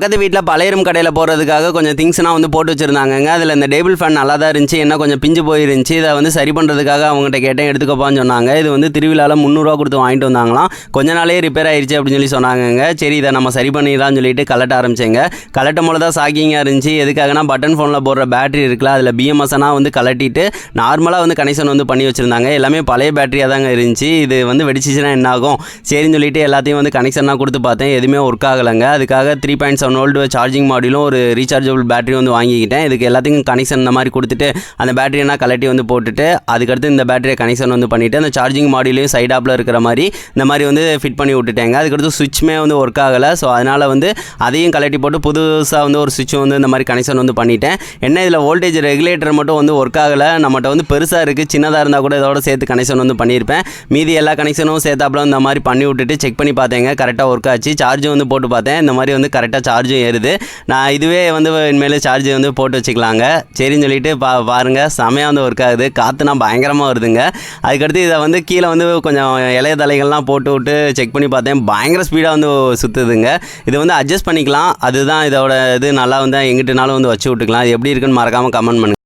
பக்கத்து வீட்டில் பழையரும் கடையில் போகிறதுக்காக கொஞ்சம் திங்ஸ்னால் வந்து போட்டு வச்சுருந்தாங்கங்க. அதில் இந்த டேபிள் ஃபேன் நல்லா தான் இருந்துச்சு. என்ன கொஞ்சம் பிஞ்சு போயிருந்துச்சு. இதை வந்து சரி பண்ணுறதுக்காக அவங்ககிட்ட கேட்டேன் எடுத்துக்கப்பான்னு சொன்னாங்க. இது வந்து திருவிழாவில் முந்நூறுரூவா கொடுத்து வாங்கிட்டு வந்தாங்களாம். கொஞ்ச நாளே ரிப்பேர் ஆயிடுச்சு அப்படின்னு சொல்லி சொன்னாங்கங்க. சரி இதை நம்ம சரி பண்ணிடலாம்னு சொல்லிட்டு கலட்ட ஆரம்பிச்சேங்க. கலட்டும் போல தான் ஷாக்கிங்காக இருந்துச்சு. எதுக்காகனா பட்டன் ஃபோனில் போடுற பேட்டரி இருக்குல்ல அதில் பிஎம்எஸ்னா வந்து கலட்டிட்டு நார்மலாக வந்து கனெக்ஷன் வந்து பண்ணி வச்சுருந்தாங்க. எல்லாமே பழைய பேட்டரியாக தாங்க இருந்துச்சு. இது வந்து வெடிச்சிச்சுன்னா என்ன ஆகும் சரின்னு சொல்லிட்டு எல்லாத்தையும் வந்து கனெக்ஷன்லாம் கொடுத்து பார்த்தேன். எதுவுமே ஒர்க் ஆகலைங்க. அதுக்காக three point seven volt charging மாடியிலும் ஒரு ரீசார்ஜபிள் பேட்டரி வந்து வாங்கிக்கிட்டேன். இதுக்கு எல்லாத்துக்கும் கனெக்ஷன் இந்த மாதிரி கொடுத்துட்டு அந்த பேட்டரியெல்லாம் கலட்டி வந்து போட்டுட்டு அதுக்கடுத்து இந்த பேட்டரியை கனெக்ஷன் வந்து பண்ணிவிட்டு அந்த சார்ஜிங் மாடிலையும் சைட் ஆப்பில் இருக்கிற மாதிரி இந்த மாதிரி வந்து ஃபிட் பண்ணி விட்டுட்டேங்க. அதுக்கடுத்து சுவிட்சுமே வந்து ஒர்க் ஆகலை. ஸோ அதனால் வந்து அதையும் கலட்டி போட்டு புதுசாக வந்து ஒரு சுவிட்ச் வந்து இந்த மாதிரி கனெக்ஷன் வந்து பண்ணிட்டேன். என்ன இதில் வோல்டேஜ் ரெகுலேட்டர் மட்டும் வந்து ஒர்க் ஆகலை. நம்மகிட்ட வந்து பெருசாக இருக்குது சின்னதாக இருந்தால் கூட இதோட சேர்த்து கனெக்ஷன் வந்து பண்ணியிருப்பேன் மீதி எல்லா கனெக்ஷனும் சேர்த்தாப்புல இந்த மாதிரி பண்ணி விட்டுட்டு செக் பண்ணி பார்த்தேங்க. கரெக்டாக ஒர்க் ஆச்சு. சார்ஜும் வந்து போட்டு பார்த்தேன். இந்த மாதிரி வந்து கரெக்டாக சார்ஜும் ஏறுது. நான் இதுவே வந்து இனிமேல் சார்ஜ் வந்து போட்டு வச்சுக்கலாங்க. சரின்னு சொல்லிட்டு பா பாருங்கள் செமையாக வந்து ஒர்க் ஆகுது. காற்றுனா பயங்கரமாக வருதுங்க. அதுக்கடுத்து இதை வந்து கீழே வந்து கொஞ்சம் இலைய தலைகள்லாம் போட்டு விட்டு செக் பண்ணி பார்த்தேன். பயங்கர ஸ்பீடாக வந்து சுற்றுதுங்க இது வந்து அட்ஜஸ்ட் பண்ணிக்கலாம். அதுதான் இதோட இது நல்லா வந்து எங்கிட்டனாலும் வந்து வச்சு விட்டுக்கலாம். எப்படி இருக்குன்னு மறக்காமல் கமெண்ட் பண்ணுங்கள்